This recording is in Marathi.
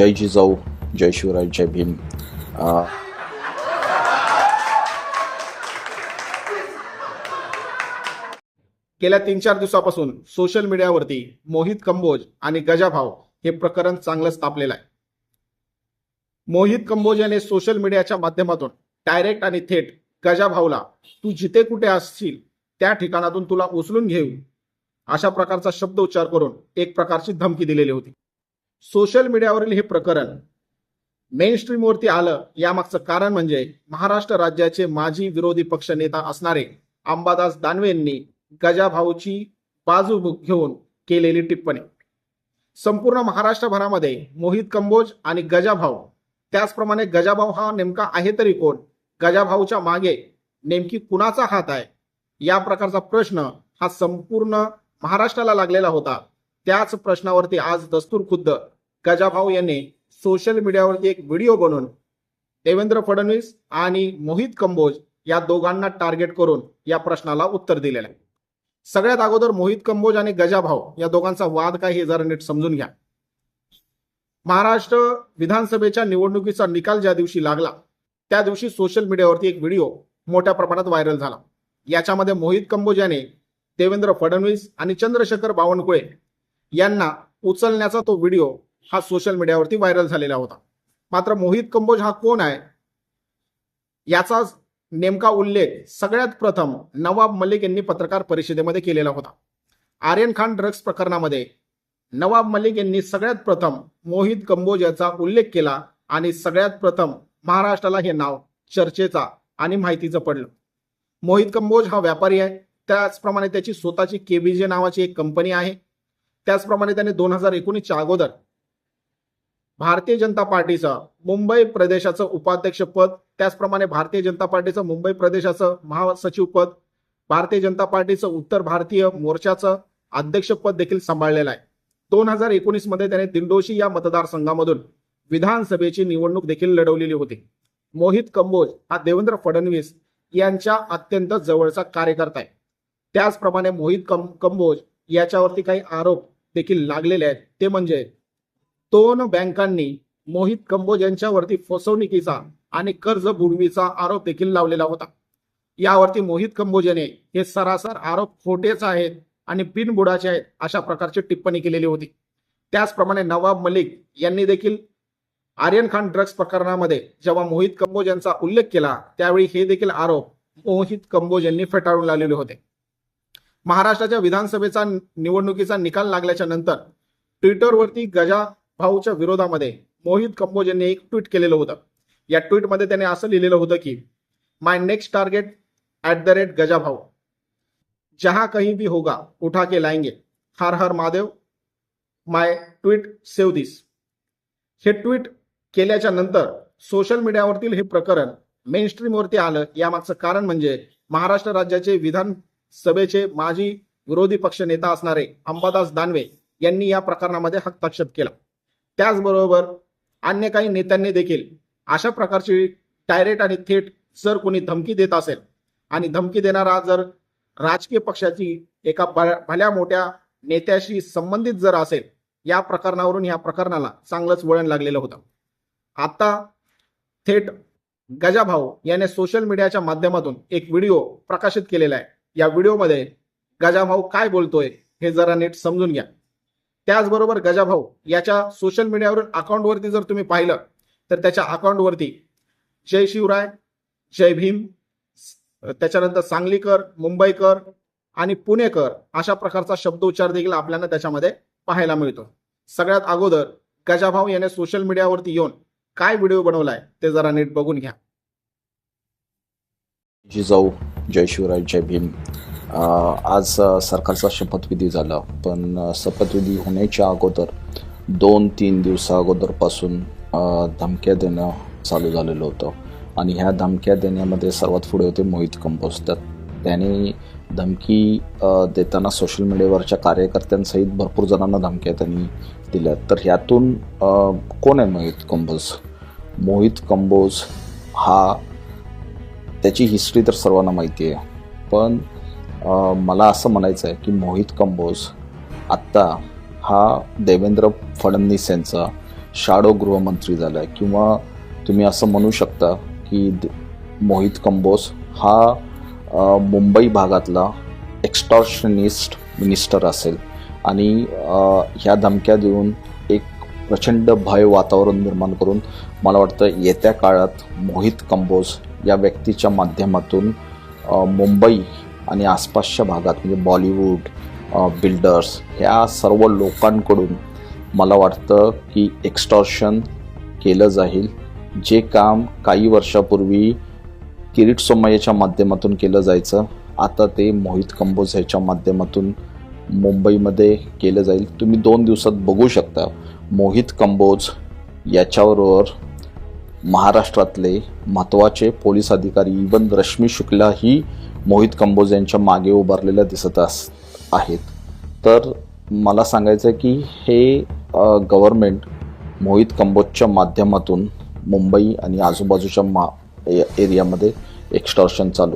जय जिजाऊ जय शिवराय जय भीम गेल्या तीन चार दिवसापासून सोशल मीडियावरती मोहित कंबोज आणि गजाभाव हे प्रकरण चांगलंच तापलेलं आहे. मोहित कंबोज याने सोशल मीडियाच्या माध्यमातून डायरेक्ट आणि थेट गजाभाऊला तू जिथे कुठे असशील त्या ठिकाणातून तुला उचलून घेऊ अशा प्रकारचा शब्द उच्चार करून एक प्रकारची धमकी दिलेली होती. सोशल मीडियावरील हे प्रकरण मेन स्ट्रीमवरती आलं यामागचं कारण म्हणजे महाराष्ट्र राज्याचे माजी विरोधी पक्ष नेता असणारे अंबादास दानवे यांनी गजाभाऊची बाजू घेऊन केलेली टिप्पणी. संपूर्ण महाराष्ट्रभरामध्ये मोहित कंबोज आणि गजाभाऊ त्याचप्रमाणे गजाभाऊ हा नेमका आहे तरी कोण? गजाभाऊच्या मागे नेमकी कुणाचा हात आहे? या प्रकारचा प्रश्न हा संपूर्ण महाराष्ट्राला लागलेला होता. त्याच प्रश्नावरती आज दस्तूर खुद्द गजाभाऊ यांनी सोशल मीडियावरती एक व्हिडिओ बनवून देवेंद्र फडणवीस आणि मोहित कंबोज या दोघांना टार्गेट करून या प्रश्नाला उत्तर दिलेलं आहे. सगळ्यात अगोदर मोहित कंबोज आणि गजाभाऊ या दोघांचा वाद काय हे जरा नीट समजून घ्या. महाराष्ट्र विधानसभेच्या निवडणुकीचा निकाल ज्या दिवशी लागला त्या दिवशी सोशल मीडियावरती एक व्हिडिओ मोठ्या प्रमाणात व्हायरल झाला. याच्यामध्ये मोहित कंबोज याने देवेंद्र फडणवीस आणि चंद्रशेखर बावनकुळे यांना उचलण्याचा तो व्हिडिओ हा सोशल मीडियावरती व्हायरल झालेला होता. मात्र मोहित कंबोज हा कोण आहे? याचा नेमका उल्लेख सगळ्यात प्रथम नवाब मलिक यांनी पत्रकार परिषदेमध्ये केलेला होता. आर्यन खान ड्रग्स प्रकरणामध्ये नवाब मलिक यांनी सगळ्यात प्रथम मोहित कंबोज याचा उल्लेख केला आणि सगळ्यात प्रथम महाराष्ट्राला हे नाव चर्चेचा आणि माहितीचं पडलं. मोहित कंबोज हा व्यापारी आहे. त्याचप्रमाणे त्याची स्वतःची केबीजे नावाची एक कंपनी आहे. त्याचप्रमाणे त्याने दोन हजार एकोणीसच्या अगोदर भारतीय जनता पार्टीचं मुंबई प्रदेशाचं उपाध्यक्ष पद त्याचप्रमाणे भारतीय जनता पार्टीचं मुंबई प्रदेशाचं महासचिव पद भारतीय जनता पार्टीचं उत्तर भारतीय मोर्चाचं अध्यक्षपद देखील सांभाळलेलं आहे. दोन हजार एकोणीसमध्ये त्याने दिंडोशी या मतदारसंघामधून विधानसभेची निवडणूक देखील लढवलेली होती. मोहित कंबोज हा देवेंद्र फडणवीस यांच्या अत्यंत जवळचा कार्यकर्ता आहे. त्याचप्रमाणे मोहित कं कंबोज याच्यावरती काही आरोप देखील लागलेले आहेत. ते म्हणजे दोन बँकांनी मोहित कंबोज यांच्यावरती फसवणुकीचा आणि कर्ज बुडवीचा आरोप देखील लावलेला होता. यावरती मोहित कंबोजने हे सरासर आरोप खोटेच आहेत आणि बिनबुडाचे आहेत अशा प्रकारची टिप्पणी केलेली होती. त्याचप्रमाणे नवाब मलिक यांनी देखील आर्यन खान ड्रग्ज प्रकरणामध्ये जेव्हा मोहित कंबोज यांचा उल्लेख केला त्यावेळी हे देखील आरोप मोहित कंबोज यांनी फेटाळून लावलेले होते. महाराष्ट्राच्या विधानसभेचा निवडणुकीचा निकाल लागल्याच्या नंतर ट्विटरवरती गजा भाऊच्या विरोधामध्ये मोहित कंबोज यांनी एक ट्विट केलेलं होतं. या ट्विटमध्ये त्याने असं लिहिलेलं होतं की my next target at the rate Gaja Bhau. जहां कहीं भी होगा उठा के लाएंगे. हर हर Mahadev my tweet save this हे ट्विट केल्याच्यानंतर सोशल मीडियावरतील हे प्रकरण मेन स्ट्रीमवरती आलं. यामागचं कारण म्हणजे महाराष्ट्र राज्याचे विधान सभेचे माजी विरोधी पक्ष नेता असणारे अंबादास दानवे यांनी या प्रकरणामध्ये हस्तक्षेप केला. त्याचबरोबर अन्य काही नेत्यांनी देखील अशा प्रकारची डायरेक्ट आणि थेट जर कोणी धमकी देत असेल आणि धमकी देणारा जर राजकीय पक्षाची एका भल्या मोठ्या नेत्याशी संबंधित जर असेल या प्रकरणावरून या प्रकरणाला चांगलंच वळण लागलेलं होतं. आता थेट गजाभाऊ याने सोशल मीडियाच्या माध्यमातून एक व्हिडिओ प्रकाशित केलेला आहे. या व्हिडिओमध्ये गजाभाऊ काय बोलतोय हे जरा नीट समजून घ्या. त्याचबरोबर गजाभाऊ याच्या सोशल मीडियावरील अकाउंटवरती जर तुम्ही पाहिलं तर त्याच्या अकाउंटवरती जय शिवराय जय भीम त्याच्यानंतर सांगलीकर मुंबईकर आणि पुणेकर अशा प्रकारचा शब्दोच्चार देखील आपल्याला त्याच्यामध्ये पाहायला मिळतो. सगळ्यात अगोदर गजाभाऊ याने सोशल मीडियावरती येऊन काय व्हिडिओ बनवलाय ते जरा नीट बघून घ्या. जिजाऊ जय शिवराय जय भीम. आज सरकारचा शपथविधी झाला. पण शपथविधी होण्याच्या अगोदर दोन तीन दिवसा अगोदरपासून धमक्या देणं चालू झालेलं होतं. आणि ह्या धमक्या देण्यामध्ये सर्वात पुढे होते मोहित कंपोज त्यात त्याने धमकी देताना सोशल मीडियावरच्या कार्यकर्त्यांसहित भरपूर जणांना धमक्या त्यांनी दिल्या. तर ह्यातून कोण आहे मोहित कंबोज मोहित कंबोज हा त्याची हिस्ट्री तर सर्वांना माहिती आहे. पण मला असं म्हणायचं आहे की मोहित कंबोज आत्ता हा देवेंद्र फडणवीस यांचा शाडो गृहमंत्री झाला आहे किंवा तुम्ही असं म्हणू शकता की द- मोहित कंबोज हा मुंबई भागातला एक्स्टॉर्शनिस्ट मिनिस्टर असेल. आणि ह्या धमक्या देऊन एक प्रचंड भय वातावरण निर्माण करून मला वाटतं येत्या काळात मोहित कंबोज या व्यक्तीच्या माध्यमातून मुंबई आणि आसपासच्या भागात म्हणजे बॉलिवूड बिल्डर्स ह्या सर्व लोकांकडून मला वाटतं की एक्स्टॉर्शन केलं जाईल. जे काम काही वर्षापूर्वी किरीट सोमय्याच्या माध्यमातून केलं जायचं आता ते मोहित कंबोज ह्याच्या माध्यमातून मुंबईमध्ये केलं जाईल. तुम्ही दोन दिवसात बघू शकता मोहित कंबोज याच्याबरोबर महाराष्ट्रातले महत्त्वाचे पोलीस अधिकारी इवन रश्मी शुक्ला ही मोहित कंबोज यांच्या मागे उभारलेल्या दिसत अस आहेत. तर मला सांगायचं आहे की हे गव्हर्मेंट मोहित कंबोजच्या माध्यमातून मुंबई आणि आजूबाजूच्या मा ए- एरियामध्ये एक्स्टॉर्शन चालू